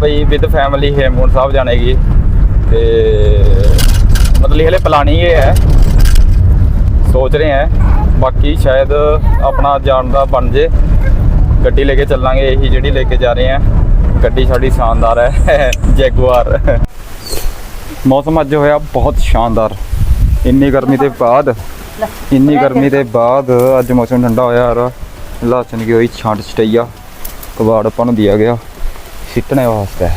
Bhai with family Hemkunt Sahib ਜਾਣੇਗੀ ਤੇ ਮਤਲਬ ਹਲੇ ਪਲਾਨੀ ਇਹ ਹੈ। ਸੋਚ ਰਹੇ ਹਾਂ। ਬਾਕੀ ਸ਼ਾਇਦ ਆਪਣਾ ਜਾਣ ਦਾ ਬਣ ਜੇ। ਗੱਡੀ ਲੈ ਕੇ ਚੱਲਾਂਗੇ, ਇਹੀ ਜਿਹੜੀ ਲੈ ਕੇ ਜਾ ਰਹੇ ਹਾਂ। ਗੱਡੀ ਸਾਡੀ ਸ਼ਾਨਦਾਰ ਹੈ ਜੈਗੁਆਰ ਮੌਸਮ ਅੱਜ ਹੋਇਆ ਬਹੁਤ ਸ਼ਾਨਦਾਰ। ਇੰਨੀ ਗਰਮੀ ਦੇ ਬਾਅਦ, ਇੰਨੀ ਗਰਮੀ ਦੇ ਬਾਅਦ ਅੱਜ ਮੌਸਮ ਠੰਡਾ ਹੋਇਆ। ਯਾਰ ਲਾਚਨ ਕੀ ਹੋਈ ਛਾਂਟ ਛਟਈਆ ਕਬਾੜ ਆਪਾਂ ਨੂੰ ਦਿਆ ਗਿਆ। ਸਿੱਟਣੇ ਵਾਸਤੇ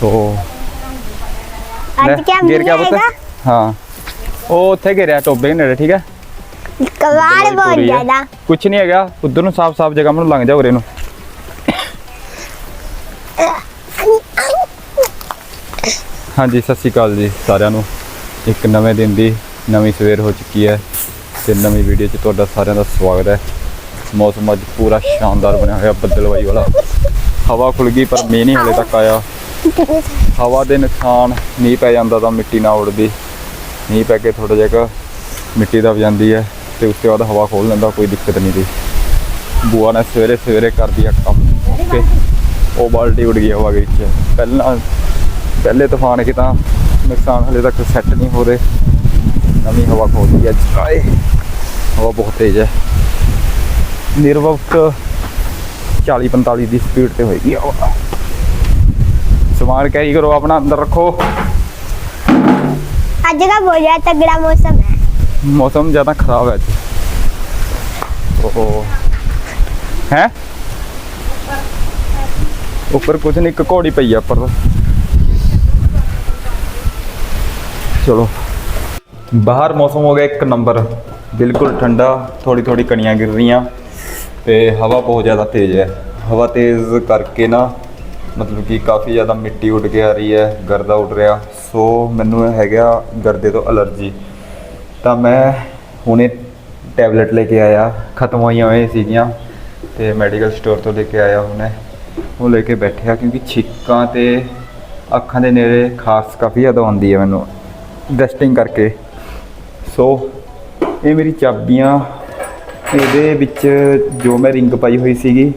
ਸੋ ਅੱਜ क्या ਗਿਰ ਗਿਆ मिल ਪੁੱਤ ਹਾਂ ਉਹ ਉੱਥੇ ਗਿਰਿਆ ਟੋਬੇ ਦੇ ਨੇੜੇ ਠੀਕ ਹੈ कबाड़ बहुत ਪੂਰੀ ਹੈ। ज्यादा ਕੁਛ ਨਹੀਂ ਹੈਗਾ ਉਧਰ ਨੂੰ ਸਾਫ ਸਾਫ ਜਗ੍ਹਾ ਮੈਨੂੰ ਲੰਘ ਜਾ ਉਰੇ ਨੂੰ ਹਾਂਜੀ ਸਤਿ ਸ਼੍ਰੀ ਅਕਾਲ ਜੀ ਸਾਰਿਆਂ ਨੂੰ ਇੱਕ ਨਵੇਂ ਦਿਨ ਦੀ ਨਵੀਂ ਸਵੇਰ ਹੋ ਚੁੱਕੀ ਹੈ ਤੇ ਨਵੀਂ ਵੀਡੀਓ 'ਚ ਤੁਹਾਡਾ ਸਾਰਿਆਂ ਦਾ ਸਵਾਗਤ ਹੈ ਮੌਸਮ ਅੱਜ ਪੂਰਾ ਸ਼ਾਨਦਾਰ ਬਣਿਆ ਹੋਇਆ ਬੱਦਲਵਾਈ ਵਾਲਾ ਹਵਾ ਖੁੱਲ ਗਈ, ਪਰ ਮੀਂਹ ਨਹੀਂ ਹਲੇ ਤੱਕ ਆਇਆ। ਹਵਾ ਦੇ ਨੁਕਸਾਨ, ਮੀਂਹ ਪੈ ਜਾਂਦਾ ਤਾਂ ਮਿੱਟੀ ਨਾ ਉੜਦੀ ਮੀਂਹ ਪੈ ਕੇ ਥੋੜਾ ਜਿਹਾ ਮਿੱਟੀ ਦਬ ਜਾਂਦੀ ਹੈ ਤੇ ਉਸ ਤੋਂ ਬਾਅਦ ਹਵਾ ਖੋਲ ਲੈਂਦਾ, ਕੋਈ ਦਿੱਕਤ ਨਹੀਂ ਦੀ। ਬੂਆ ਨੇ ਸਵੇਰੇ ਸਵੇਰੇ ਕਰ ਦਿਆ ਕੰਮ। ਤੇ ਉਹ ਬਾਲਟੀ ਉੱਡ ਗਈ ਹਵਾ ਦੇ ਵਿੱਚ। ਪਹਿਲਾਂ ਪਹਿਲੇ ਤੂਫਾਨ ਕਿ ਤਾਂ ਨੁਕਸਾਨ ਹਲੇ ਤੱਕ ਸੈੱਟ ਨਹੀਂ ਹੋ ਰਹੇ। ਨਵੀਂ ਹਵਾ ਖੋਲਦੀ ਹੈ। ਚਾਏ ਹਵਾ ਬਹੁਤ ਤੇਜ਼ ਹੈ। ਨਿਰਵਕਤ 40 45 ਦੀ ਸਪੀਡ ਤੇ ਹੋਏਗੀ ਹਵਾ ਸਮਾਨ ਕੈਰੀ ਕਰੋ ਆਪਣਾ ਅੰਦਰ ਰੱਖੋ आज का बहुत ज्यादा तगड़ा मौसम है ਮੌਸਮ ਜ਼ਿਆਦਾ ਖਰਾਬ ਹੈ ਅੱਜ ਓਹ ਹੈ ਉੱਪਰ ਕੁਝ ਨਹੀਂ ਇੱਕ ਘੋੜੀ ਪਈ ਆ ਉੱਪਰ ਚਲੋ ਬਾਹਰ ਮੌਸਮ ਹੋ ਗਿਆ ਇੱਕ ਨੰਬਰ ਬਿਲਕੁਲ ਠੰਡਾ ਥੋੜੀ ਥੋੜੀ ਕਣੀਆਂ ਗਿਰ ਰਹੀਆਂ ਤੇ ਹਵਾ ਬਹੁਤ ਜ਼ਿਆਦਾ ਤੇਜ਼ ਹੈ। ਹਵਾ ਤੇਜ਼ ਕਰਕੇ ਨਾ ਮਤਲਬ ਕਿ ਕਾਫੀ ਜ਼ਿਆਦਾ ਮਿੱਟੀ ਉੱਡ ਕੇ ਆ ਰਹੀ ਹੈ, ਗਰਦਾ ਉੱਡ ਰਿਹਾ। ਸੋ ਮੈਨੂੰ ਹੈਗਾ ਗਰਦੇ ਤੋਂ ਅਲਰਜੀ। ਤਾਂ ਮੈਂ ਹੁਣੇ ਟੈਬਲੇਟ ਲੈ ਕੇ ਆਇਆ। ਖਤਮ ਹੋਈਆਂ ਹੋਈਆਂ ਸੀਗੀਆਂ ਤੇ ਮੈਡੀਕਲ ਸਟੋਰ ਤੋਂ ਲੈ ਕੇ ਆਇਆ ਹੁਣੇ। ਉਹ ਲੈ ਕੇ ਬੈਠਿਆ ਕਿਉਂਕਿ ਛਿੱਕਾਂ ਤੇ ਅੱਖਾਂ ਦੇ ਨੇੜੇ ਖਾਸ ਕਾਫੀ ਜ਼ਿਆਦਾ ਆਉਂਦੀ ਹੈ ਮੈਨੂੰ। ਡਸਟਿੰਗ ਕਰਕੇ। ਸੋ ਇਹ ਮੇਰੀ ਚਾਬੀਆਂ ਇਹਦੇ ਵਿੱਚ ਜੋ ਮੈਂ ਰਿੰਗ ਪਾਈ ਹੋਈ ਸੀਗੀ,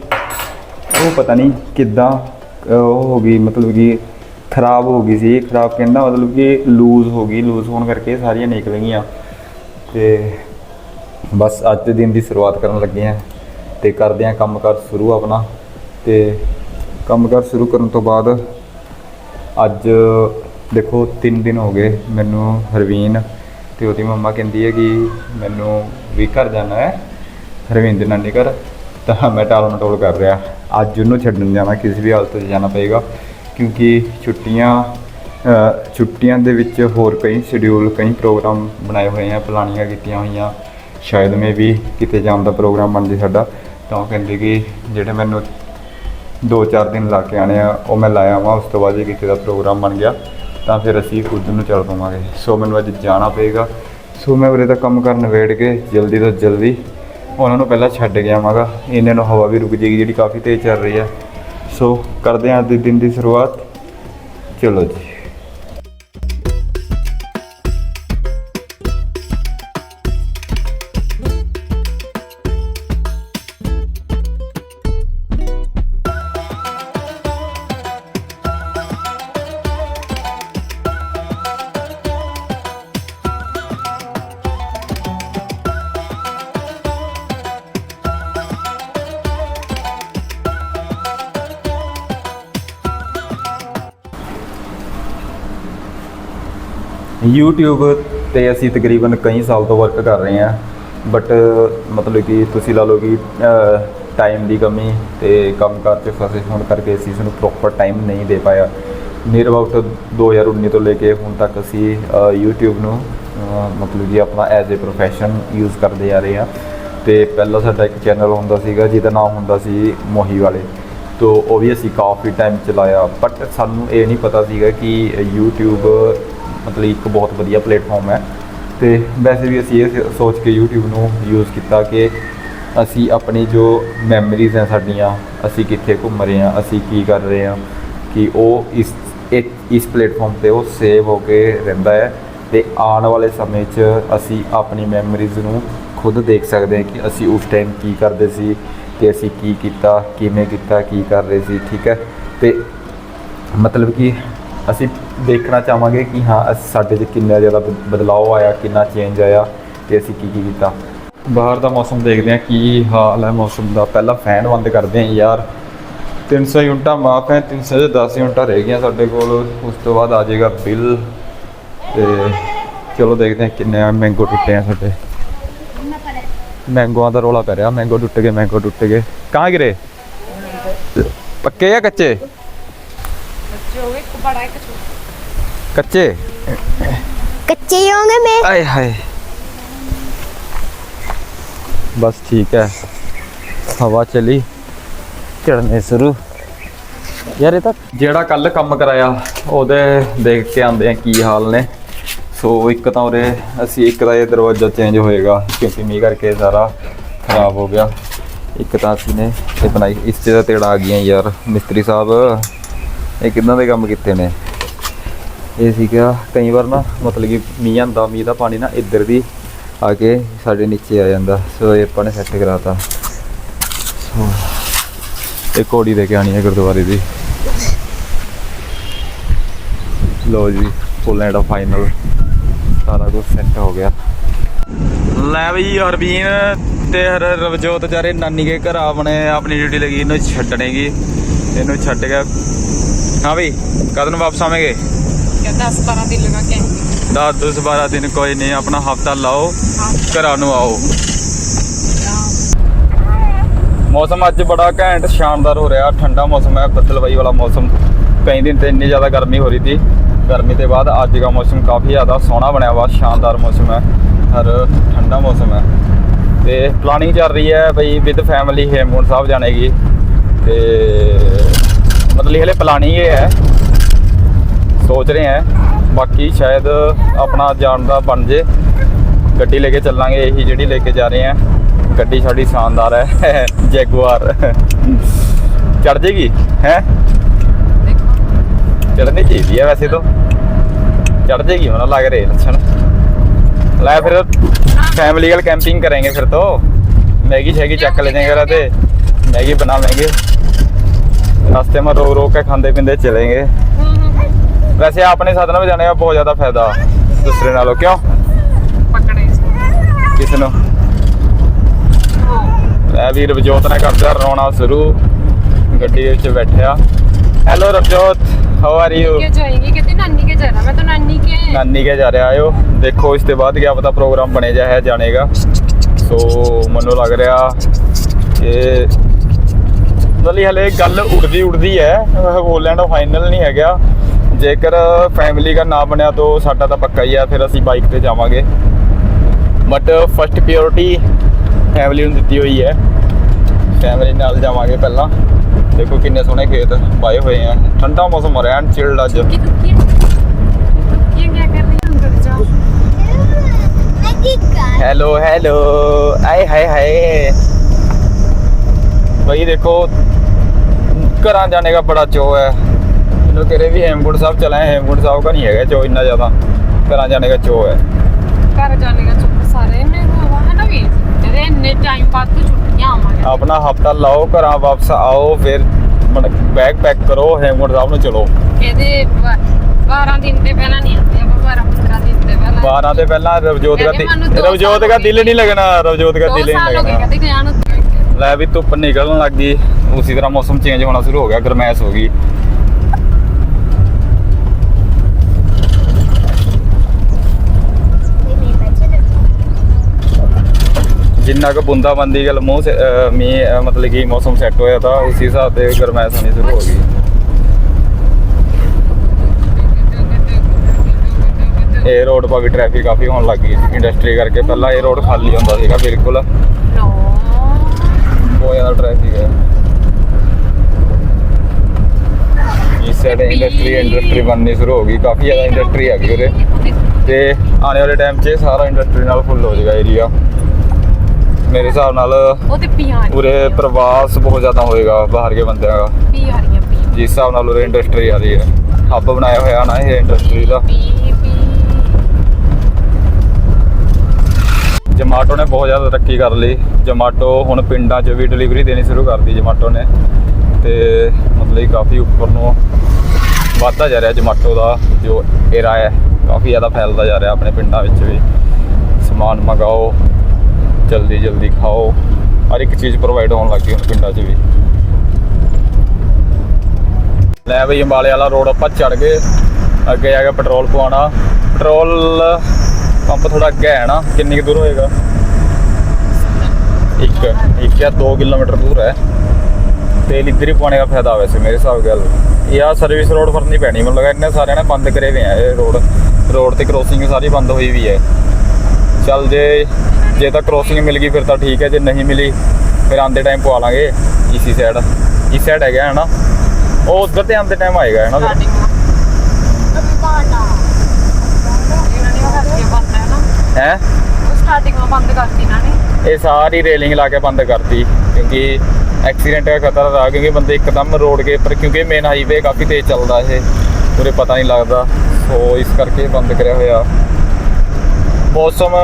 ਉਹ ਪਤਾ ਨਹੀਂ ਕਿੱਦਾਂ ਉਹ ਹੋ ਗਈ, ਮਤਲਬ ਕਿ ਖਰਾਬ ਹੋ ਗਈ ਸੀ। ਖਰਾਬ ਕਹਿੰਦਾ ਮਤਲਬ ਕਿ ਲੂਜ਼ ਹੋ ਗਈ ਲੂਜ਼ ਹੋਣ ਕਰਕੇ ਸਾਰੀਆਂ ਨਿਕਲ ਗਈਆਂ ਤੇ ਬਸ ਅੱਜ ਦੇ ਦਿਨ ਦੀ ਸ਼ੁਰੂਆਤ ਕਰਨ ਲੱਗੇ ਆ ਤੇ ਕਰਦੇ ਆ ਕੰਮਕਾਰ ਸ਼ੁਰੂ ਆਪਣਾ। ਤੇ ਕੰਮਕਾਰ ਸ਼ੁਰੂ ਕਰਨ ਤੋਂ ਬਾਅਦ ਅੱਜ ਦੇਖੋ 3 ਦਿਨ ਹੋ ਗਏ ਮੈਨੂੰ ਹਰਵੀਨ ਤੇ ਉਹਦੀ ਮੰਮਾ ਕਹਿੰਦੀ ਹੈ ਕਿ ਮੈਨੂੰ ਵੀ ਘਰ ਜਾਣਾ ਹੈ। ਰਵਿੰਦਰ ਦੇ ਨਾਨੀ ਘਰ ਤਾਂ ਮੈਂ ਟਾਲ ਮਟੋਲ ਕਰ ਰਿਹਾ, ਅੱਜ ਉਹਨੂੰ ਛੱਡਣ ਜਾਣਾ, ਕਿਸੇ ਵੀ ਹਾਲਤ 'ਚ ਜਾਣਾ ਪਏਗਾ, ਕਿਉਂਕਿ ਛੁੱਟੀਆਂ ਛੁੱਟੀਆਂ ਦੇ ਵਿੱਚ ਹੋਰ ਕਈ ਸ਼ਡਿਊਲ ਕਈ ਪ੍ਰੋਗਰਾਮ ਬਣਾਏ ਹੋਏ ਆ ਪਲਾਨੀਆਂ ਕੀਤੀਆਂ ਹੋਈਆਂ। ਸ਼ਾਇਦ ਮੈਂ ਵੀ ਕਿਤੇ ਜਾਣ ਦਾ ਪ੍ਰੋਗਰਾਮ ਬਣ ਜੇ ਸਾਡਾ, ਤਾਂ ਉਹ ਕਹਿੰਦੇ ਕਿ ਜਿਹੜੇ ਮੈਨੂੰ 2-4 ਦਿਨ ਲਾ ਕੇ ਆਣੇ ਆ, ਉਹ ਮੈਂ ਲਾਇਆ ਵਾਂ, ਉਸ ਤੋਂ ਬਾਅਦ ਜੇ ਕਿਤੇ ਦਾ ਪ੍ਰੋਗਰਾਮ ਬਣ ਗਿਆ, ਤਾਂ ਫਿਰ ਅਸੀਂ ਖੁਦ ਨੂੰ ਚੱਲ ਪਾਵਾਂਗੇ। ਸੋ ਮੈਨੂੰ ਅੱਜ ਜਾਣਾ ਪਏਗਾ। ਸੋ ਮੈਂ ਉਰੇ ਦਾ ਕੰਮ ਕਰਨ ਨਿਬੇੜ ਕੇ, ਜਲਦੀ ਤੋਂ ਜਲਦੀ ਉਹਨਾਂ ਨੂੰ ਪਹਿਲਾਂ ਛੱਡ ਗਿਆ ਵਾਂਗਾ ਇਹਨਾਂ ਨੂੰ ਹਵਾ ਵੀ ਰੁਕ ਜੇਗੀ ਜਿਹੜੀ ਕਾਫੀ ਤੇਜ਼ ਚੱਲ ਰਹੀ ਹੈ। ਸੋ ਕਰਦੇ ਹਾਂ ਅੱਜ ਦੇ ਦਿਨ ਦੀ ਸ਼ੁਰੂਆਤ। ਚਲੋ ਜੀ। YouTube ਤੇ ਅਸੀਂ ਤਕਰੀਬਨ ਕਈ ਸਾਲ ਤੋਂ ਵਰਕ ਕਰ ਰਹੇ ਹਾਂ ਬਟ ਮਤਲਬ ਕਿ ਤੁਸੀਂ ਲਾ ਲਓ ਕਿ ਟਾਈਮ ਦੀ ਕਮੀ ਤੇ ਕੰਮਕਾਰ 'ਚ ਫਸੇ ਹੋਣ ਕਰਕੇ ਅਸੀਂ ਇਸ ਨੂੰ ਪ੍ਰੋਪਰ ਟਾਈਮ ਨਹੀਂ ਦੇ ਪਾਇਆ। ਨੀਅਰ ਅਬਾਊਟ 2019 ਤੋਂ ਲੈ ਕੇ ਹੁਣ ਤੱਕ ਅਸੀਂ ਅ, YouTube ਨੂੰ ਮਤਲਬ ਕਿ ਆਪਣਾ ਐਜ਼ ਅ ਪ੍ਰੋਫੈਸ਼ਨ ਯੂਜ਼ ਕਰਦੇ ਆ ਰਹੇ ਹਾਂ। ਤੇ ਪਹਿਲਾਂ ਸਾਡਾ ਇੱਕ ਚੈਨਲ ਹੁੰਦਾ ਸੀਗਾ ਜਿਹਦਾ ਨਾਮ ਹੁੰਦਾ ਸੀ ਮੋਹੀ ਵਾਲੇ। ਤੋਂ ਉਹ ਵੀ ਅਸੀਂ ਕਾਫੀ ਟਾਈਮ ਚਲਾਇਆ ਬਟ ਸਾਨੂੰ ਇਹ ਨਹੀਂ ਪਤਾ ਸੀਗਾ ਕਿ YouTube ਮਤਲਬ ਇੱਕ ਬਹੁਤ ਵਧੀਆ ਪਲੇਟਫਾਰਮ ਹੈ। ਤੇ ਵੈਸੇ ਵੀ ਅਸੀਂ ਇਹ ਸੋਚ ਕੇ YouTube ਨੂੰ ਯੂਜ਼ ਕੀਤਾ ਕਿ ਅਸੀਂ ਆਪਣੀ ਜੋ ਮੈਮਰੀਜ਼ ਹੈ ਸਾਡੀਆਂ, ਅਸੀਂ ਕਿੱਥੇ ਘੁੰਮ ਰਹੇ ਹਾਂ, ਅਸੀਂ ਕੀ ਕਰ ਰਹੇ ਹਾਂ, ਕਿ ਉਹ ਇਸ ਇਸ ਪਲੇਟਫਾਰਮ ਤੇ ਉਹ ਸੇਵ ਹੋ ਕੇ ਰਹਿੰਦਾ ਹੈ ਤੇ ਆਉਣ ਵਾਲੇ ਸਮੇਂ 'ਚ ਅਸੀਂ ਆਪਣੀ ਮੈਮਰੀਜ਼ ਨੂੰ ਖੁਦ ਦੇਖ ਸਕਦੇ ਹਾਂ ਕਿ ਅਸੀਂ ਉਸ ਟਾਈਮ ਕੀ ਕਰਦੇ ਸੀ ਤੇ ਅਸੀਂ ਕੀ ਕੀਤਾ, ਕਿਵੇਂ ਕੀਤਾ, ਕੀ ਕਰ ਰਹੇ ਸੀ, ਠੀਕ ਹੈ? ਤੇ ਮਤਲਬ ਕਿ ਅਸੀਂ ਦੇਖਣਾ ਚਾਹਾਂਗੇ ਕਿ ਹਾਂ ਅਸ- ਸਾਡੇ 'ਚ ਕਿੰਨਾ ਜ਼ਿਆਦਾ ਬ- ਬਦਲਾਅ ਆਇਆ ਕਿੰਨਾ ਚੇਂਜ ਆਇਆ ਤੇ ਅਸੀਂ ਕੀ ਕੀ ਕੀਤਾ ਬਾਹਰ ਦਾ ਮੌਸਮ ਦੇਖਦੇ ਹਾਂ ਕੀ ਹਾਲ ਹੈ ਮੌਸਮ ਦਾ ਪਹਿਲਾਂ ਫੈਨ ਬੰਦ ਕਰਦੇ ਹਾਂ ਯਾਰ 300 ਯੂਨਿਟਾਂ ਮਾਫ ਹੈ 300 ਦੇ 10 ਯੂਨਿਟਾਂ ਰਹਿ ਗਈਆਂ ਸਾਡੇ ਕੋਲ ਉਸ ਤੋਂ ਬਾਅਦ ਆ ਜਾਏਗਾ ਬਿੱਲ ਤੇ ਚਲੋ ਦੇਖਦੇ ਹਾਂ ਕਿੰਨੇ ਮੈਂਗੋ ਟੁੱਟੇ ਆ ਸਾਡੇ ਮੈਂਗੋਆਂ ਦਾ ਰੋਲਾ ਪੈ ਰਿਹਾ ਮੈਂਗੋ ਟੁੱਟ ਗਏ ਮੈਂਗੋ ਟੁੱਟ ਗਏ ਕਹਾਂ ਗਿਰੇ ਪੱਕੇ ਜਾਂ ਕੱਚੇ जो एक बड़ा एक छोटा ਕੱਚੇ? ਕੱਚੇ ਹੋਗੇ ਮੈਂ। ਆਏ ਹਾਏ। ਬਸ ਠੀਕ ਹੈ। ਹਵਾ ਚਲੀ। ਚੜਨੇ ਸ਼ੁਰੂ। ਯਾਰ ਇਹ ਤਾਂ ਜਿਹੜਾ ਕੱਲ ਕੰਮ ਕਰਾਇਆ ਉਹਦੇ ਦੇਖ ਕੇ ਆਂਦੇ ਆ ਕੀ ਹਾਲ ਨੇ। ਸੋ ਇੱਕ ਤਾਂ ਉਰੇ ਅਸੀਂ ਇੱਕ ਦਾ ਇਹ ਦਰਵਾਜ਼ਾ ਚੇਂਜ ਹੋਏਗਾ ਕਿਉਂਕਿ ਮੀਂਹ ਕਰਕੇ ਸਾਰਾ ਖਰਾਬ ਹੋ ਗਿਆ। ਇੱਕ ਤਾਂ ਅਸੀਂ ਨੇ ਇਹ ਬਣਾਈ ਇਸ ਤੇ ਦਾ ਤੇੜਾ ਆ ਗਈਆਂ ਯਾਰ ਮਿਸਤਰੀ ਸਾਹਿਬ। ਇਹ ਕਿੰਨਾ ਦੇ ਕੰਮ ਕੀਤੇ ਨੇ? ਇਹ ਸੀਗਾ ਕਈ ਵਾਰ ਨਾ ਮਤਲਬ ਕਿ ਮੀਂਹ ਆਂਦਾ ਮੀਂਹ ਦਾ ਪਾਣੀ ਨਾ ਇੱਧਰ ਦੀ ਆ ਕੇ ਸਾਡੇ ਨੀਚੇ ਆ ਜਾਂਦਾ। ਸੋ ਇਹ ਆਪਾਂ ਨੇ ਸੈੱਟ ਕਰਾਤਾ। ਸੋ ਇਹ ਕੋੜੀ ਦੇ ਕੇ ਆਣੀ ਹੈ ਗੁਰਦੁਆਰੇ ਦੀ। ਲੋ ਜੀ ਫੁੱਲ ਐਂਡ ਫਾਈਨਲ ਸਾਰਾ ਕੁਝ ਸੈੱਟ ਹੋ ਗਿਆ। ਲੈ ਬਈ ਹਰਬੀਨ ਤੇ ਰਵਜੋਤ ਚਾਰੇ ਨਾਨੀ ਕੇ ਘਰ ਆਪਣੇ ਆਪਣੀ ਡਿਊਟੀ ਲੱਗੀ, ਇਹਨੂੰ ਛੱਡਣੇਗੀ। ਇਹਨੂੰ ਛੱਡ ਗਿਆ ਹਾਂ ਬਈ ਕਦੋਂ ਨੂੰ ਵਾਪਸ ਆਵੇਂਗੇ? 10 12 ਦਿਨ ਲਗਾ ਕੇ ਆਏਂਗੇ 10 12 ਦਿਨ ਕੋਈ ਨਹੀਂ ਆਪਣਾ ਹਫਤਾ ਲਾਓ ਘਰਾਂ ਨੂੰ ਆਓ। ਮੌਸਮ ਅੱਜ ਬੜਾ ਘੈਂਟ ਸ਼ਾਨਦਾਰ ਹੋ ਰਿਹਾ ਠੰਡਾ ਮੌਸਮ ਹੈ ਬੱਦਲਬਾਈ ਵਾਲਾ ਮੌਸਮ। ਕਈ ਦਿਨ ਤੇ ਇੰਨੀ ਜ਼ਿਆਦਾ ਗਰਮੀ ਹੋ ਰਹੀ ਸੀ। ਗਰਮੀ ਤੋਂ ਬਾਅਦ ਅੱਜ ਦਾ ਮੌਸਮ ਕਾਫੀ ਜ਼ਿਆਦਾ ਸੋਹਣਾ ਬਣਿਆ ਵਾ ਸ਼ਾਨਦਾਰ ਮੌਸਮ ਹੈ ਹਰ ਠੰਡਾ ਮੌਸਮ ਹੈ। ਤੇ ਪਲਾਨਿੰਗ ਚੱਲ ਰਹੀ ਹੈ ਬਈ ਵਿਦ ਫੈਮਿਲੀ ਹੇਮਕੁੰਟ ਸਾਹਿਬ ਜਾਣੇਗੀ ਤੇ ਮਤਲਬ ਹਲੇ ਪਲਾਨਿੰਗ ਇਹ ਹੈ। ਸੋਚ ਰਹੇ ਆ ਬਾਕੀ ਸ਼ਾਇਦ ਆਪਣਾ ਜਾਣ ਦਾ ਬਣ ਜੇ। ਗੱਡੀ ਲੈ ਕੇ ਚੱਲਾਂਗੇ, ਇਹੀ ਜਿਹੜੀ ਲੈ ਕੇ ਜਾ ਰਹੇ ਆ ਗੱਡੀ ਸਾਡੀ ਸ਼ਾਨਦਾਰ ਹੈ, ਜੈਗੁਆਰ। ਚੜ ਜੇਗੀ? ਹੈ? ਚੜਨੀ ਚਾਹੀਦੀ ਹੈ ਵੈਸੇ ਤਾਂ। ਚੜ ਜੇਗੀ ਮੈਨੂੰ ਲੱਗ ਰਿਹਾ ਲੱਛਣ। ਲੈ ਫਿਰ ਫੈਮਿਲੀ ਨਾਲ ਕੈਂਪਿੰਗ ਕਰਾਂਗੇ ਫਿਰ ਤੋਂ। ਮੈਗੀ ਸ਼ੈਗੀ ਚੱਕ ਲੈ ਜਾਏਗਾ ਤੇ। ਮੈਗੀ ਬਣਾ ਲਾਂਗੇ। ਰਸਤੇ ਮਾ ਰੋ ਰੋ ਕੇ ਖਾਂਦੇ ਪਿੰਦੇ ਚਲेंगे अपने साधन में जाने का बहुत ज्यादा फायदा दूसरे नालों क्यों पकड़े इसको किस ਨੂੰ ਲੈ ਵੀ ਰਵਜੋਤ ਨੇ ਕਰਦਾ ਰੋਣਾ ਸ਼ੁਰੂ ਗੱਡੀ ਵਿੱਚ ਬੈਠਿਆ hello Ravjot how are you के जाएंगे कहते नानी के जाना मैं तो नानी के ਨਾਨੀ ਕੇ ਜਾ ਰਿਹਾ ਆਇਓ ਦੇਖੋ ਇਸ ਤੋਂ ਬਾਅਦ ਕਿਆ ਪਤਾ ਪ੍ਰੋਗਰਾਮ ਬਣੇ ਜਾ ਹੈ ਜਾਣੇਗਾ ਸੋ ਮੈਨੂੰ ਲੱਗ ਰਿਹਾ ਕਿ ਮਤਲਬ ਹਲੇ ਗੱਲ ਉੜਦੀ ਉੜਦੀ ਹੈ ਹੋਲੈਂਡ ਫਾਈਨਲ ਨਹੀਂ ਹੈਗਾ ਜੇਕਰ ਫੈਮਿਲੀ ਦਾ ਨਾ ਬਣਿਆ ਤਾਂ ਸਾਡਾ ਤਾਂ ਪੱਕਾ ਹੀ ਆ ਫਿਰ ਅਸੀਂ ਬਾਈਕ ਤੇ ਜਾਵਾਂਗੇ। ਬਟ ਫਸਟ ਪਿਓਰਿਟੀ ਫੈਮਿਲੀ ਨੂੰ ਦਿੱਤੀ ਹੋਈ ਹੈ। ਫੈਮਿਲੀ ਨਾਲ ਜਾਵਾਂਗੇ ਪਹਿਲਾਂ। ਦੇਖੋ ਕਿੰਨੇ ਸੋਹਣੇ ਖੇਤ ਬਾਏ ਹੋਏ ਆ। ਠੰਡਾ ਮੌਸਮ ਹੋ ਰਿਹਾ ਐਂਡ ਚਿਲਡ ਅੱਜ। ਕੀ ਕੀ ਕੀ ਕਰ ਰਹੀ ਅੰਦਰ ਜਾ? ਹੈਲੋ ਹੈਲੋ ਆਏ ਹਾਏ ਹਾਏ। ਭਾਈ ਦੇਖੋ ਘਰਾਂ ਜਾਣੇ ਦਾ ਬੜਾ ਚੋ ਹੈ। ਇਹਨੂੰ ਤੇਰੇ ਵੀ ਹੇਮਕੁੰਟ ਸਾਹਿਬ ਚਲਾ ਹੈ ਹੇਮਕੁੰਟ ਸਾਹਿਬ ਦਾ ਨਹੀਂ ਹੈਗਾ ਚੋ ਇੰਨਾ ਜ਼ਿਆਦਾ ਘਰਾਂ ਜਾਣੇ ਦਾ ਚੋ ਹੈ घर जाने का चुप सारे ने हुआ है ना भी तेरे इतने टाइम बाद तो छुट्टियां आवांगे ਆਪਣਾ ਹਫਤਾ ਲਾਓ ਘਰਾਂ ਵਾਪਸ ਆਓ ਫਿਰ ਬੈਗ ਪੈਕ ਕਰੋ ਹੇਮਕੁੰਟ ਸਾਹਿਬ ਨੂੰ ਚਲੋ ਇਹਦੇ 12 ਦਿਨ ਤੇ ਪਹਿਲਾਂ ਨਹੀਂ ਆਉਂਦੇ ਆਪਾਂ 12 15 ਦਿਨ ਤੇ ਪਹਿਲਾਂ 12 ਦੇ ਪਹਿਲਾਂ ਰਵਜੋਤ ਦਾ ਕਹਿੰਦੇ ਮੈਨੂੰ ਦੋ ਰਵਜੋਤ ਸਾਲ ਦਾ ਹੋ ਦਿਲ ਗਏ। ਨਹੀਂ ਲੱਗਣਾ ਰਵਜੋਤ ਦਾ ਦੋ ਦਿਲ ਸਾਲ ਨਹੀਂ ਹੋ ਗਏ ਲੱਗਣਾ ਕਦੇ ਗਿਆ ਨੂੰ ਲੈ ਵੀ ਧੁੱਪ ਨਿਕਲਣ ਲੱਗ ਗਈ ਉਸੇ ਤਰ੍ਹਾਂ ਮੌਸਮ ਚੇਂਜ ਹੋਣਾ ਸ਼ੁਰੂ ਹੋ ਗਿਆ ਗਰਮੈਸ਼ ਹੋ ਗਈ ਜਿੰਨਾ ਕੁ ਬੂੰਦਾਬੰਦੀ ਗੱਲ ਮੂੰਹ ਸੇ ਅਹ ਮੀਂਹ ਅਹ ਮਤਲਬ ਕਿ ਮੌਸਮ ਸੈੱਟ ਹੋਇਆ ਤਾਂ ਉਸੇ ਹਿਸਾਬ ਤੇ ਗਰਮੈਸ਼ ਹੋਣੀ ਸ਼ੁਰੂ ਹੋ ਗਈ। ਇਹ ਰੋਡ 'ਪਾ ਵੀ ਟ੍ਰੈਫਿਕ ਕਾਫੀ ਹੋਣ ਲੱਗ ਗਈ ਇੰਡਸਟਰੀ ਕਰਕੇ। ਪਹਿਲਾਂ ਇਹ ਰੋਡ ਖਾਲੀ ਹੁੰਦਾ ਸੀਗਾ ਬਿਲਕੁਲ। ਨੋ ਬਹੁਤ ਜ਼ਿਆਦਾ ਟ੍ਰੈਫਿਕ ਹੈ। ਇਸ ਸਾਈਡ ਇੰਡਸਟਰੀ ਇੰਡਸਟਰੀ ਬਣਨੀ ਸ਼ੁਰੂ ਹੋ ਗਈ। ਕਾਫੀ ਜ਼ਿਆਦਾ ਇੰਡਸਟਰੀ ਹੈਗੀ ਉਰੇ। ਤੇ ਆਉਣ ਵਾਲੇ ਟਾਈਮ 'ਚ ਇਹ ਸਾਰਾ ਇੰਡਸਟਰੀ ਨਾਲ ਫੁੱਲ ਹੋ ਜਾਏਗਾ ਏਰੀਆ ਮੇਰੇ ਹਿਸਾਬ ਨਾਲ ਉਹ ਤੇ ਪੀਆਂ ਉਰੇ ਪ੍ਰਵਾਸ ਬਹੁਤ ਜ਼ਿਆਦਾ ਹੋਏਗਾ ਬਾਹਰ ਦੇ ਬੰਦਿਆਂ ਦਾ। ਪੀ ਆ ਰਹੀਆਂ ਪੀ ਜਿਸ ਹਿਸਾਬ ਨਾਲ ਉਰੇ ਇੰਡਸਟਰੀ ਆ ਰਹੀ ਹੈ। ਹੱਬ ਬਣਾਇਆ ਹੋਇਆ ਨਾ ਇਹ ਇੰਡਸਟਰੀ ਦਾ। ਪੀ ਪੀ। ਜਮਾਟੋ ਨੇ ਬਹੁਤ ਜ਼ਿਆਦਾ ਤਰੱਕੀ ਕਰ ਲਈ। ਜਮਾਟੋ ਹੁਣ ਪਿੰਡਾਂ 'ਚ ਵੀ ਡਿਲੀਵਰੀ ਦੇਣੀ ਸ਼ੁਰੂ ਕਰਤੀ ਜਮਾਟੋ ਨੇ। ਤੇ ਮਤਲਬ ਕਾਫੀ ਉੱਪਰ ਨੂੰ ਵੱਧਦਾ ਜਾ ਰਿਹਾ ਜਮਾਟੋ ਦਾ ਜੋ ਏਰਾ ਹੈ। ਕਾਫੀ ਜ਼ਿਆਦਾ ਫੈਲਦਾ ਜਾ ਰਿਹਾ ਆਪਣੇ ਪਿੰਡਾਂ ਵਿੱਚ ਵੀ। ਸਮਾਨ ਮੰਗਾਓ। ਜਲਦੀ ਜਲਦੀ ਖਾਓ। ਹਰ ਇੱਕ ਚੀਜ਼ ਪ੍ਰੋਵਾਈਡ ਹੋਣ ਲੱਗੀ ਹੁਣ ਪਿੰਡਾਂ 'ਚ ਵੀ। ਲੈ ਬਈ, ਅੰਬਾਲੇ ਵਾਲਾ ਰੋਡ ਆਪਾਂ ਚੜ ਗਏ। ਅੱਗੇ ਜਾ ਕੇ ਪੈਟਰੋਲ ਪਵਾਉਣਾ ਪੈਟਰੋਲ ਪੰਪ ਥੋੜਾ ਅੱਗੇ ਹੈ ਨਾ, ਕਿੰਨੀ ਕੁ ਦੂਰ ਹੋਏਗਾ? ਇੱਕ ਇੱਕ ਜਾਂ 2 ਕਿਲੋਮੀਟਰ ਦੂਰ ਹੈ। ਤੇਲ ਇੱਧਰ ਹੀ ਪਾਉਣੇ ਦਾ ਫਾਇਦਾ ਵੈਸੇ ਮੇਰੇ ਹਿਸਾਬ ਗੱਲ ਇਹ ਆ ਸਰਵਿਸ ਰੋਡ ਫੜਨੀ ਪੈਣੀ। ਮੈਨੂੰ ਲੱਗਾ ਇੰਨੇ ਸਾਰਿਆਂ ਨੇ ਬੰਦ ਕਰੇ ਹੋਏ ਆ ਇਹ ਰੋਡ ਰੋਡ ਤੇ ਕ੍ਰੋਸਿੰਗ ਸਾਰੀ ਬੰਦ ਹੋਈ ਵੀ ਹੈ। ਚੱਲ ਜੇ ਜੇ ਤਾਂ ਕ੍ਰੋਸਿੰਗ ਮਿਲ ਗਈ ਫਿਰ ਤਾਂ ਠੀਕ ਹੈ ਜੇ ਨਹੀਂ ਮਿਲੀ ਫਿਰ ਆਂਦੇ ਟਾਈਮ ਪਵਾ ਲਾਂਗੇ ਇਸੀ ਸਾਈਡ ਇਸ ਸਾਈਡ ਹੈਗਾ ਹੈ ਨਾ ਉਹ ਉਧਰ ਤੇ ਆਂਦੇ ਟਾਈਮ ਆਏਗਾ ਹੈ ਨਾ ਫਿਰ। ਹੈ? ਸਟਾਰਟਿੰਗ ਬੰਦ ਕਰਤੀ ਇਹਨਾਂ ਨੇ। ਇਹ ਸਾਰੀ ਰੇਲਿੰਗ ਲਾ ਕੇ ਬੰਦ ਕਰਤੀ ਕਿਉਂਕਿ ਐਕਸੀਡੈਂਟ ਦਾ ਖਤਰਾ था ਕਿਉਂਕਿ ਬੰਦੇ ਇੱਕਦਮ ਰੋਡ ਕੇ ਉੱਪਰ ਕਿਉਂਕਿ ਮੇਨ ਹਾਈਵੇ ਕਾਫੀ ਤੇਜ਼ ਚੱਲਦਾ ਇਹ। ਪੂਰੇ ਪਤਾ ਨਹੀਂ ਲੱਗਦਾ ਸੋ ਇਸ ਕਰਕੇ ਬੰਦ ਕਰਿਆ ਹੋਇਆ। ਮੌਸਮ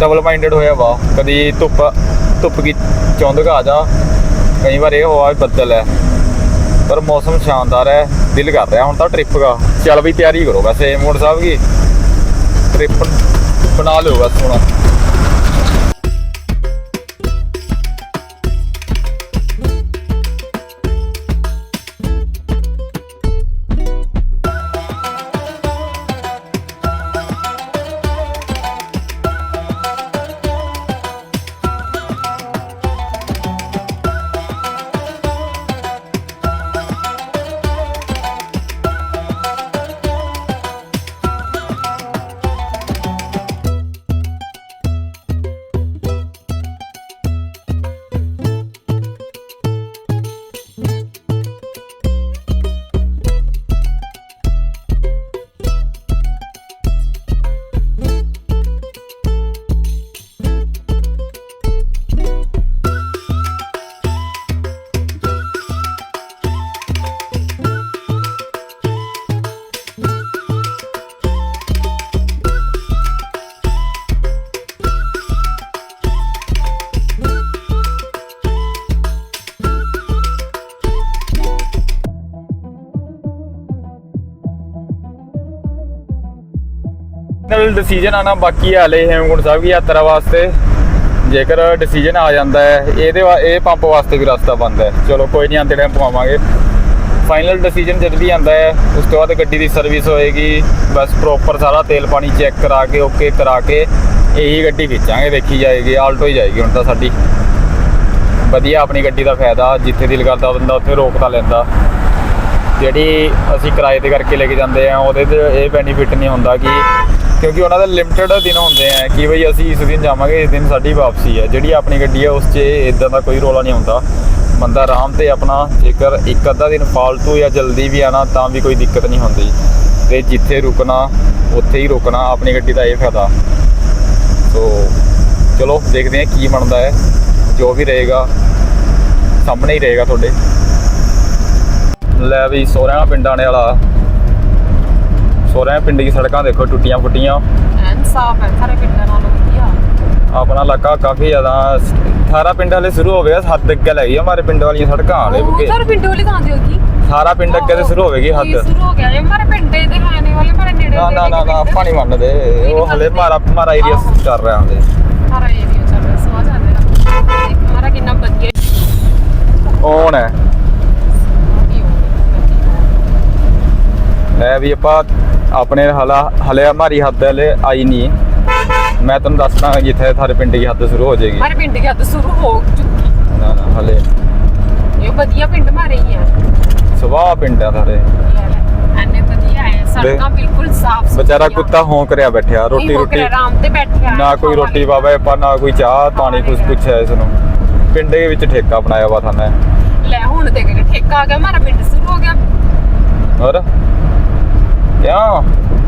ਡਬਲ ਮਾਈਂਡਡ ਹੋਇਆ ਵਾ। ਕਦੀ ਧੁੱਪ ਧੁੱਪ ਕੀ ਚੌਂਦਕ ਆ ਜਾ। ਕਈ ਵਾਰ ਇਹ ਹੋਆ ਬੱਦਲ ਹੈ ਪਰ ਮੌਸਮ ਸ਼ਾਨਦਾਰ ਹੈ ਦਿਲ ਕਰ ਰਿਹਾ ਹੁਣ ਤਾਂ ਟ੍ਰਿਪ ਦਾ ਚੱਲ ਵੀ ਤਿਆਰੀ ਕਰੋ। ਵੈਸੇ ਮੋੜ ਸਾਹਿਬ ਕੀ? ਟ੍ਰਿਪ ਬਣਾ ਲਿਓ ਬਸ ਹੁਣ। ਫਾਈਨਲ ਡਿਸੀਜਨ ਆਣਾ ਬਾਕੀ ਹੈ ਹਲੇ ਹੇਮਕੁੰਟ ਸਾਹਿਬ ਦੀ ਯਾਤਰਾ ਵਾਸਤੇ। ਜੇਕਰ ਡਿਸੀਜਨ ਆ ਜਾਂਦਾ ਹੈ, ਇਹਦੇ ਵਾ- ਇਹ ਪੰਪ ਵਾਸਤੇ ਵੀ ਰਸਤਾ ਬੰਦ ਹੈ। ਚਲੋ, ਕੋਈ ਨਹੀਂ ਆਂਦੇ ਟਾਈਮ ਪਵਾਵਾਂਗੇ ਫਾਈਨਲ ਡਿਸੀਜਨ ਜਦ ਵੀ ਆਂਦਾ ਹੈ, ਉਸ ਤੋਂ ਬਾਅਦ ਗੱਡੀ ਦੀ ਸਰਵਿਸ ਹੋਏਗੀ। ਬਸ ਪ੍ਰੋਪਰ ਸਾਰਾ ਤੇਲ ਪਾਣੀ ਚੈੱਕ ਕਰਾ ਕੇ ਓਕੇ ਕਰਾ ਕੇ, ਇਹੀ ਗੱਡੀ ਖਿੱਚਾਂਗੇ ਵੇਖੀ ਜਾਏਗੀ ਆਲਟੋ ਹੀ ਜਾਏਗੀ ਹੁਣ ਤਾਂ ਸਾਡੀ। ਵਧੀਆ ਆਪਣੀ ਗੱਡੀ ਦਾ ਫਾਇਦਾ, ਜਿੱਥੇ ਦਿਲ ਕਰਦਾ ਬੰਦਾ ਉੱਥੇ ਰੋਕ ਤਾਂ ਲੈਂਦਾ। ਜਿਹੜੀ ਅਸੀਂ ਕਿਰਾਏ ਤੇ ਕਰਕੇ ਲੈ ਕੇ ਜਾਂਦੇ ਆ, ਉਹਦੇ ਤੇ ਇਹ ਬੈਨੀਫਿਟ ਨਹੀਂ ਹੁੰਦਾ ਕਿ ਕਿਉਂਕਿ ਉਹਨਾਂ ਦੇ ਲਿਮਟਿਡ ਦਿਨ ਹੁੰਦੇ ਆ ਕਿ ਬਈ ਅਸੀਂ ਇਸ ਦਿਨ ਜਾਵਾਂਗੇ, ਇਸ ਦਿਨ ਸਾਡੀ ਵਾਪਸੀ ਹੈ ਜਿਹੜੀ ਆਪਣੀ ਗੱਡੀ ਹੈ ਉਸ 'ਚ ਇਦਾਂ ਦਾ ਕੋਈ ਰੋਲਾ ਨਹੀਂ ਹੁੰਦਾ। ਬੰਦਾ ਆਰਾਮ ਤੇ ਆਪਣਾ, ਜੇਕਰ ਇੱਕ ਅੱਧਾ ਦਿਨ ਫਾਲਤੂ ਜਾਂ ਜਲਦੀ ਵੀ ਆਣਾ ਤਾਂ ਵੀ ਕੋਈ ਦਿੱਕਤ ਨਹੀਂ ਹੁੰਦੀ। ਤੇ ਜਿੱਥੇ ਰੁਕਣਾ, ਉੱਥੇ ਹੀ ਰੁਕਣਾ, ਆਪਣੀ ਗੱਡੀ ਦਾ ਇਹ ਫਾਇਦਾ। ਸੋ, ਚਲੋ, ਦੇਖਦੇ ਹਾਂ ਕੀ ਬਣਦਾ ਹੈ। ਜੋ ਵੀ ਰਹੇਗਾ, ਸਾਹਮਣੇ ਹੀ ਰਹੇਗਾ ਤੁਹਾਡੇ। ਲੈ ਵੀ ਸੋਹਰਿਆਂ ਪਿੰਡਾਂ ਨੇ ਵਾਲਾ। ਸੋਹਰਿਆਂ ਪਿੰਡ ਦੀ ਸੜਕਾਂ ਦੇਖੋ ਟੁੱਟੀਆਂ ਫੁੱਟੀਆਂ। ਐਨ ਸਾਫ਼ ਹੈ ਸਾਰੇ ਪਿੰਡਾਂ ਨਾਲੋਂ ਵਧੀਆ। ਆਪਣਾ ਇਲਾਕਾ ਕਾਫੀ ਜ਼ਿਆਦਾ 18 ਪਿੰਡ ਹਲੇ ਸ਼ੁਰੂ ਹੋ ਗਿਆ ਹੱਦ ਅੱਗੇ ਲੈ ਗਈ ਹਮਾਰੇ ਪਿੰਡ ਵਾਲੀਆਂ ਸੜਕਾਂ ਉਹ ਬੁਕੇ ਸਾਰੇ ਪਿੰਡ ਵਾਲੀ ਤੇ ਹੋਗੀ ਸਾਰਾ ਪਿੰਡ ਅੱਗੇ ਤੇ ਸ਼ੁਰੂ ਹੋਵੇਗੀ ਹੱਦ। ਸ਼ੁਰੂ ਹੋ ਗਿਆ? ਜੇ ਮਾਰੇ ਪਿੰਡੇ ਹੈ ਨਹੀਂ ਵਾਲੇ ਮਾਰੇ ਨੇੜੇ ਨਾ ਨਾ ਨਾ ਨਾ ਆਪਾਂ ਨਹੀਂ ਮੰਨਦੇ। ਉਹ ਹਲੇ ਮਾਰਾ ਮਾਰਾ ਏਰੀਆ। ਚੱਲ ਰਿਹਾ ਹਲੇ। ਸਾਰਾ ਏਰੀਆ ਚੱਲ ਰਿਹਾ ਸਵਾ ਰਿਹਾ। ਦੇਖ ਮਾਰਾ ਕਿੰਨਾ ਵਧੀਆ ਕੌਣ ਹੈ ਕੀ ਹੋ ਲੈ ਵੀ ਆਪਾਂ ਆਪਣੇ ਹਲਾ ਹਲੇ ਹਮਾਰੀ ਹੱਦ ਹਲੇ ਆਈ ਨਹੀਂ ਮੈਂ ਤੁਹਾਨੂੰ ਦੱਸਦਾ ਜਿੱਥੇ ਸਾਰੇ ਪਿੰਡ ਦੀ ਹੱਦ ਸ਼ੁਰੂ ਹੋ ਜਾਏਗੀ। ਮਾਰੇ ਪਿੰਡ ਦੀ ਹੱਦ ਸ਼ੁਰੂ ਹੋ ਚੁੱਕੀ। ਨਾ ਨਾ ਹਲੇ। ਇਹ ਵਧੀਆ ਪਿੰਡ ਮਾਰੇ ਹੀ ਆ। ਸਵਾਹ ਪਿੰਡ ਆ ਸਾਰੇ ਐਨੇ ਵਧੀਆ ਹੈ ਸੜਕਾਂ ਬਿਲਕੁਲ ਸਾਫ਼ ਸੁਥਰੀਆਂ। ਵਿਚਾਰਾ ਕੁੱਤਾ ਹੋਂ ਕਰਿਆ ਬੈਠਿਆ ਰੋਟੀ ਰੋਟੀ ਆਰਾਮ ਤੇ ਬੈਠਿਆ ਨਾ ਕੋਈ ਰੋਟੀ ਬਾਬਾ ਪਾ ਨਾ ਕੋਈ ਚਾਹ ਪਾਣੀ ਕੁਝ ਪੁੱਛਿਆ ਇਸ ਨੂੰ ਪਿੰਡ ਦੇ ਵਿੱਚ ਠੇਕਾ ਬਣਾਇਆ ਵਾ ਥਾਨੇ। ਲੈ ਹੁਣ ਕੇ ਠੇਕਾ ਆ ਗਿਆ ਮਾਰਾ ਪਿੰਡ ਸ਼ੁਰੂ ਹੋ ਗਿਆ। ਹੋਰ? ਕਿਉਂ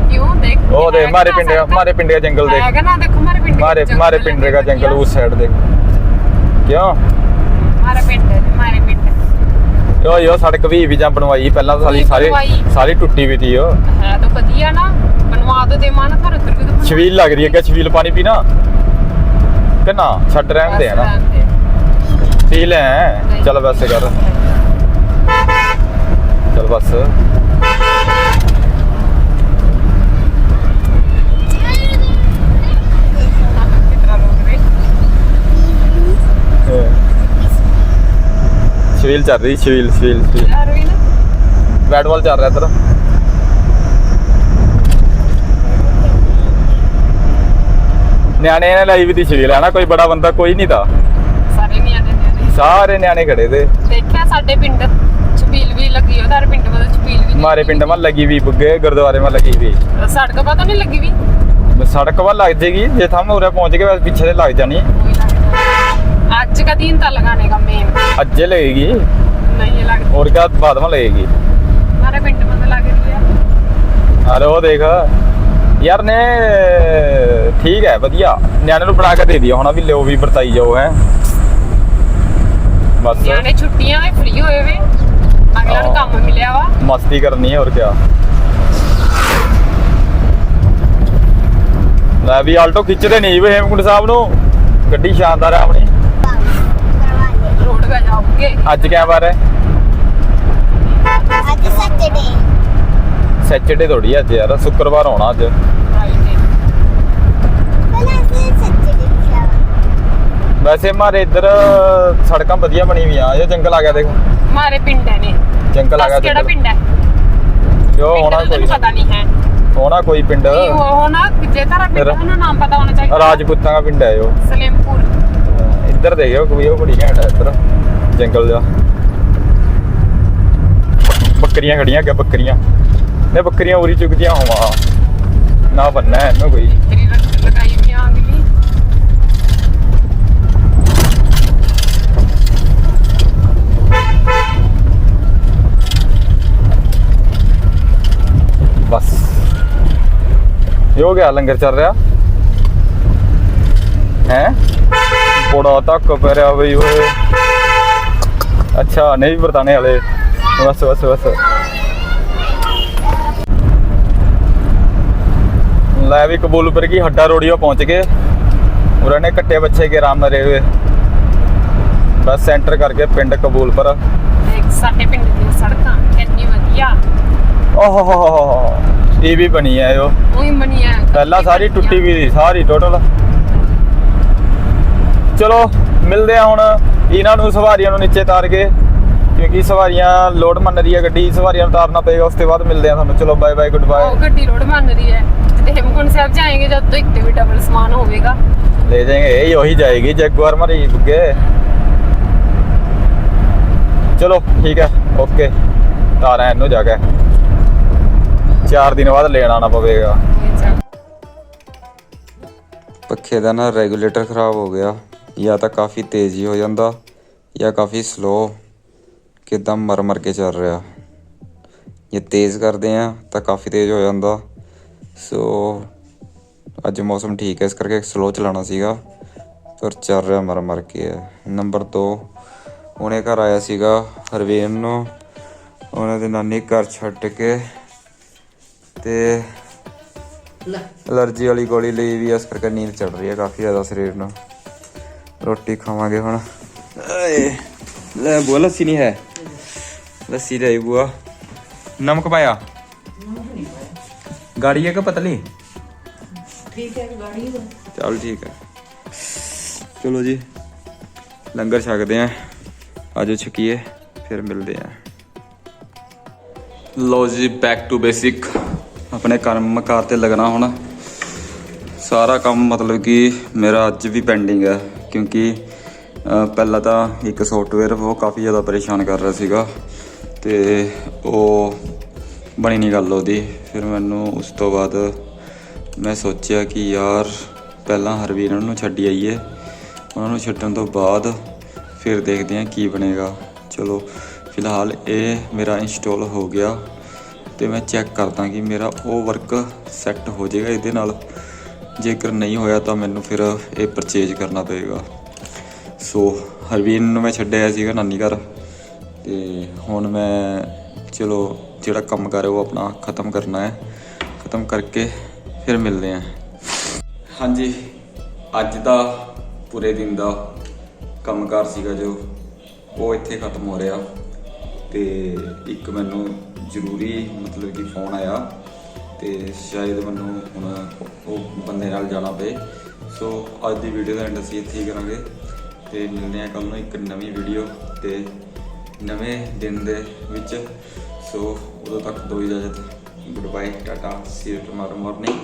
ਕਿਉਂ ਦੇਖ ਉਹ ਦੇ ਹੈਗਾ ਮਾਰੇ ਨਾ ਪਿੰਡ ਸੜਕਾਂ। ਮਾਰੇ पिंड का जंगल देख ਹੈਗਾ ਨਾ ਦੇਖੋ ਮਾਰੇ ਪਿੰਡ मारे मारे पिंड का जंगल उस साइड देख क्यों ਮਾਰੇ ਪਿੰਡ ਮਾਰੇ ਪਿੰਡ यो यो सड़क भी भी जहाँ बनवाई पहला तो सारी नहीं सारी बनवाई। सारी टूटी हुई थी यो ਹੈ ਤਾਂ ਵਧੀਆ ਨਾ ਬਣਵਾ ਦੋ ਦੇ ਮਨ ਪਰ ਉਧਰ ਵੀ ਤਾਂ ਬਣਵਾ- छबील लग रही है क्या छबील पानी पीना कि ना छट रहने दे बस ना रहने दे। पी ले नहीं। चल वैसे कर ਚਲ ਬਸ ਸ਼ਵੀਲ ਚੱਲ ਰਹੀ ਸ਼ਵੀਲ ਸ਼ਵੀਲ ਸ਼ਵੀਲ ਯਾਰ ਵੀ ਨਾ। ਬੈਟ ਬਾਲ ਚੱਲ ਰਿਹਾ ਇੱਧਰ। ਨਿਆਣੇ ਨੇ ਲਾਈ ਵੀ ਦੀ ਸ਼ਵੀਲ ਹੈ ਨਾ? ਕੋਈ ਬੜਾ ਬੰਦਾ ਕੋਈ ਨਹੀਂ ਤਾਂ। ਸਾਰੇ ਨਹੀਂ ਆਦੇ ਨੇ ਸਾਰੇ ਨਿਆਣੇ ਖੜੇ ਤੇ। ਦੇਖਿਆ ਸਾਡੇ ਪਿੰਡ ਛਪੀਲ ਵੀ ਲੱਗੀ ਉਹਦਾ ਪਿੰਡ ਮਤਲਬ ਛਪੀਲ ਵੀ ਮਾਰੇ ਪਿੰਡ ਮਾ ਲੱਗੀ ਵੀ ਬੁੱਗੇ ਗੁਰਦੁਆਰੇ ਮਾ ਲੱਗੀ ਵੀ। ਸੜਕ ਪਤਾ ਨਹੀਂ ਲੱਗੀ ਵੀ। ਸੜਕ ਵੱਲ ਲੱਗ ਜੇਗੀ ਜੇ ਥਮ ਉਰੇ ਪਹੁੰਚ ਕੇ ਪਿੱਛੇ ਤੇ ਲੱਗ ਜਾਣੀ। दिन था लगाने का मेन ਅੱਜੇ लगेगी नहीं लगता और क्या बाद में लगेगी हमारे पिंड में तो लग रही है ਅਰੇ ਉਹ ਦੇਖ ਯਾਰ ਨੇ ਠੀਕ ਹੈ ਵਧੀਆ ਨਿਆਣੇ ਨੂੰ ਬਣਾ ਕੇ ਦੇ ਦਿਆ ਹੋਣਾ ਵੀ ਲਿਓ ਵੀ ਵਰਤਾਈ ਜਾਓ ਹੈ ਬਸ ਨਿਆਣੇ ਛੁੱਟੀਆਂ ਵਿੱਚ ਫ੍ਰੀ ਹੋਏ ਵੇ ਅਗਲਾ ਨੂੰ ਕੰਮ ਮਿਲਿਆ ਵਾ ਮਸਤੀ ਕਰਨੀ ਹੈ ਹੋਰ ਕਿਆ ਲੈ ਵੀ ਆਲਟੋ ਖਿੱਚਦੇ ਨਹੀਂ ਵੇ ਹੇਮਕੁੰਡ ਸਾਹਿਬ ਨੂੰ ਗੱਡੀ ਸ਼ਾਨਦਾਰ ਹੈ ਆਪਣੀ ਅੱਜ ਕਿਆ ਵਾਰ ਹੈ? ਅੱਜ ਸੈਟਰਡੇ ਸੈਚਰਡੇ ਥੋੜੀ ਅੱਜ ਯਾਰ ਸ਼ੁੱਕਰਵਾਰ ਆਉਣਾ ਅੱਜ। ਫਰਾਈਡੇ ਪਹਿਲਾਂ ਅਸੀਂ ਸੈਟਰਡੇ ਕਿਹਾ ਵੈਸੇ ਮਾਰੇ ਇੱਧਰ ਸੜਕਾਂ ਵਧੀਆ ਬਣੀ ਹੋਈਆਂ ਇਹ ਜੰਗਲ ਆ ਗਿਆ ਦੇਖ। ਹਮਾਰੇ ਪਿੰਡ ਹੈ ਨੇ। ਜੰਗਲ ਆ ਗਿਆ ਦੱਸ ਕਿਹੜਾ। ਪਿੰਡ ਹੈ? ਜੋ ਪਿੰਡ ਹੋਣਾ ਦਾ ਤੈਨੂੰ ਕੋਈ ਪਤਾ ਨਹੀਂ ਹੈ। ਹੋਣਾ ਕੋਈ ਪਿੰਡ। ਨਹੀਂ ਉਹ ਹੋਣਾ ਜੇ ਤਾਰਾ ਪਿੰਡ ਫਿਰ? ਉਹਨੂੰ ਨਾਮ ਪਤਾ ਹੋਣਾ ਚਾਹੀਦਾ। ਰਾਜਪੂਤਾਂ ਦਾ ਪਿੰਡ ਹੈ ਜੋ ਸਲੇਮਪੁਰ। ਇੱਧਰ ਦੇਖਿਓ ਕੋਈ ਉਹ ਬੜੀ ਘੈਂਟ ਹੈ ਇੱਧਰ ਜੰਗਲ ਜਾ ਬੱਕਰੀਆਂ ਖੜੀਆਂ ਕਿ ਬੱਕਰੀਆਂ। ਨੇ ਬੱਕਰੀਆਂ ਉਰੀ ਚੁਗਦੀਆਂ ਹੋਵਾਂ। ਨਾ ਬੰਨਾ ਹੈ ਇਹਨੂੰ ਕੋਈ। ਬਸ। ਇਹ ਹੋ ਗਿਆ ਲੰਗਰ ਚੱਲ ਰਿਹਾ। ਹੈ? ਬੜਾ ਤੱਕ ਪਰਿਆ ਬਈ ਓਏ ਅੱਛਾ ਨਹੀਂ ਵਰਤਾਨੇ ਵਾਲੇ ਬਸ ਬਸ ਬਸ ਲੈ ਵੀ ਕਬੂਲਪੁਰ ਕੀ ਹੱਡਾ ਰੋੜੀਓ ਪਹੁੰਚ ਗਏ ਉਹਨਾਂ ਨੇ ਕੱਟੇ ਬੱਚੇ ਕੇ ਆਰਾਮ ਨਾਲ ਰਹੇ ਹੋਏ ਬਸ ਸੈਂਟਰ ਕਰਕੇ ਪਿੰਡ ਕਬੂਲਪੁਰ ਦੇਖ ਸਾਡੇ ਪਿੰਡ ਦੀਆਂ ਸੜਕਾਂ ਕਿੰਨੀ ਵਧੀਆ ਓਹ ਇਹ ਵੀ ਬਣੀ ਹੈ ਜੋ ਉਹੀ ਬਣੀ ਹੈ ਪਹਿਲਾਂ ਸਾਰੀ ਟੁੱਟੀ ਵੀ ਸੀ ਸਾਰੀ ਟੋਟਲ ਚਲੋ ਮਿਲਦੇ ਆ ਹੁਣ ਇਹਨਾਂ ਨੂੰ ਸਵਾਰੀਆਂ ਨੂੰ ਨੀਚੇ ਤਾਰ ਕੇ ਕਿਉਂਕਿ ਸਵਾਰੀਆਂ ਲੋਡ ਮੰਨ ਰਹੀ ਹੈ ਗੱਡੀ ਸਵਾਰੀਆਂ ਨੂੰ ਤਾਰਨਾ ਪਏਗਾ ਉਸ ਤੋਂ ਬਾਅਦ ਮਿਲਦੇ ਆ ਤੁਹਾਨੂੰ। ਚਲੋ ਬਾਏ ਬਾਏ ਗੁੱਡ ਉਹ ਬਾਏ ਗੱਡੀ ਰੋਡ ਬਣ ਰਹੀ ਹੈ। ਤੇ ਹੇਮਕੁੰਡ ਸਾਹਿਬ ਜਾਏंगे ਜਦ ਤੋਂ ਇੱਕ ਤੇ ਵੀ ਡਬਲ ਸਮਾਨ ਹੋਵੇਗਾ। ਲੈ ਜਾਏंगे ਇਹ ਉਹੀ ਜਾਏਗੀ ਜੈਗੁਆਰ ਮਰੀ ਬੁੱਗੇ। ਚਲੋ ਠੀਕ ਹੈ ਓਕੇ ਤਾਰਾਂ ਇਹਨੂੰ ਜਾ ਕੇ। ਚਾਰ ਦਿਨ ਬਾਅਦ ਲੈਣ ਆਉਣਾ ਪਵੇਗਾ। ਪੱਖੇ ਦਾ ਨਾ ਰੈਗੂਲੇਟਰ ਖਰਾਬ ਹੋ ਗਿਆ। ਜਾਂ ਤਾਂ ਕਾਫੀ ਤੇਜ਼ ਹੀ ਜਾਂਦਾ ਜਾਂ ਕਾਫੀ ਸਲੋ ਕਿਦਾਂ ਮਰ ਮਰ ਕੇ ਚੱਲ ਰਿਹਾ। ਜੇ ਤੇਜ਼ ਕਰਦੇ ਆ ਤਾਂ ਕਾਫੀ ਤੇਜ਼ ਹੋ ਜਾਂਦਾ। ਸੋ ਅੱਜ ਮੌਸਮ ਠੀਕ ਹੈ ਇਸ ਕਰਕੇ ਸਲੋ ਚਲਾਉਣਾ ਸੀਗਾ ਪਰ ਚੱਲ ਰਿਹਾ ਮਰ ਮਰ ਕੇ। ਹੈ ਨੰਬਰ 2 ਉਹਨੇ ਘਰ ਆਇਆ ਸੀਗਾ ਹਰਵੇਨ ਨੂੰ। ਉਹਨਾਂ ਦੇ ਨਾਨੀ ਘਰ ਛੱਡ ਕੇ ਤੇ ਅਲਰਜੀ ਵਾਲੀ ਗੋਲੀ ਲਈ ਵੀ ਇਸ ਕਰਕੇ ਨੀਂਦ ਚੜ ਰਹੀ ਹੈ ਕਾਫੀ ਜ਼ਿਆਦਾ ਸਰੀਰ ਨੂੰ। ਰੋਟੀ ਖਾਵਾਂਗੇ ਹੁਣ। ਏ ਲੈ ਬੁਆ ਲੱਸੀ ਨਹੀਂ ਹੈ। ਲੱਸੀ ਲੈ ਬੁਆ। ਨਮਕ ਪਾਇਆ? ਗਾੜੀ ਹੈ ਕਿ ਪਤਲੀ? ਠੀਕ ਹੈ ਗਾੜੀ ਚਲ ਠੀਕ ਹੈ। ਚਲੋ ਜੀ ਲੰਗਰ ਛਕਦੇ ਆਂ ਆਜੋ ਛਕੀਏ ਫਿਰ ਮਿਲਦੇ ਆਂ ਲੋ ਜੀ ਬੈਕ ਟੂ ਬੇਸਿਕ ਆਪਣੇ ਕੰਮ ਕਾਰ ਤੇ ਲੱਗਣਾ ਹੁਣ। ਸਾਰਾ ਕੰਮ ਮਤਲਬ ਕਿ ਮੇਰਾ ਅੱਜ ਵੀ ਪੈਂਡਿੰਗ ਹੈ। ਕਿਉਂਕਿ ਪਹਿਲਾਂ ਤਾਂ ਇੱਕ ਸੌਫਟਵੇਅਰ ਉਹ ਕਾਫੀ ਜ਼ਿਆਦਾ ਪਰੇਸ਼ਾਨ ਕਰ ਰਿਹਾ ਸੀਗਾ ਤੇ ਉਹ ਬਣੀ ਨਹੀਂ ਗੱਲ ਉਹਦੀ। ਫਿਰ ਮੈਨੂੰ ਉਸ ਤੋਂ ਬਾਅਦ ਮੈਂ ਸੋਚਿਆ ਕਿ ਯਾਰ ਪਹਿਲਾਂ ਹਰਵੀਰ ਨੂੰ ਛੱਡੀ ਆਈਏ, ਉਹਨਾਂ ਨੂੰ ਛੱਡਣ ਤੋਂ ਬਾਅਦ ਫਿਰ ਦੇਖਦੇ ਹਾਂ ਕੀ ਬਣੇਗਾ। ਚਲੋ, ਫਿਲਹਾਲ ਇਹ ਮੇਰਾ ਇੰਸਟਾਲ ਹੋ ਗਿਆ ਤੇ ਮੈਂ ਚੈੱਕ ਕਰਦਾ ਕਿ ਮੇਰਾ ਉਹ ਵਰਕ ਸੈੱਟ ਹੋ ਜਾਏਗਾ ਇਹਦੇ ਨਾਲ। ਜੇਕਰ ਨਹੀਂ ਹੋਇਆ ਤਾਂ ਮੈਨੂੰ ਫਿਰ ਇਹ ਪਰਚੇਜ ਕਰਨਾ ਪਏਗਾ। ਸੋ ਹਰਵੀਨ ਨੂੰ ਮੈਂ ਛੱਡਿਆ ਸੀਗਾ ਨਾਨੀ ਘਰ ਤੇ ਹੁਣ ਮੈਂ ਚਲੋ ਜਿਹੜਾ ਕੰਮ ਕਰ ਰਿਹਾ ਉਹ ਆਪਣਾ ਖਤਮ ਕਰਨਾ ਹੈ। ਖਤਮ ਕਰਕੇ ਫਿਰ ਮਿਲਦੇ ਹਾਂ। ਹਾਂਜੀ, ਅੱਜ ਦਾ ਪੂਰੇ ਦਿਨ ਦਾ ਕੰਮਕਾਰ ਸੀਗਾ ਜੋ, ਉਹ ਇੱਥੇ ਖਤਮ ਹੋ ਰਿਹਾ ਤੇ ਇੱਕ ਮੈਨੂੰ ਜ਼ਰੂਰੀ ਮਤਲਬ ਕਿ ਫੋਨ ਆਇਆ। ਤੇ ਸ਼ਾਇਦ ਮੈਨੂੰ ਹੁਣ ਉਹ ਬੰਦੇ ਨਾਲ ਜਾਣਾ ਪਏ। ਸੋ ਅੱਜ ਦੀ ਵੀਡੀਓ ਦਾ ਐਂਡ ਅਸੀਂ ਇੱਥੇ ਹੀ ਕਰਾਂਗੇ ਤੇ ਮਿਲਦੇ ਹਾਂ ਕੱਲ ਨੂੰ ਇੱਕ ਨਵੀਂ ਵੀਡੀਓ ਤੇ ਨਵੇਂ ਦਿਨ ਦੇ ਵਿੱਚ। ਸੋ ਉਦੋਂ ਤੱਕ ਦੋ ਇਜਾਜ਼ਤ। Good bye tata see you tomorrow morning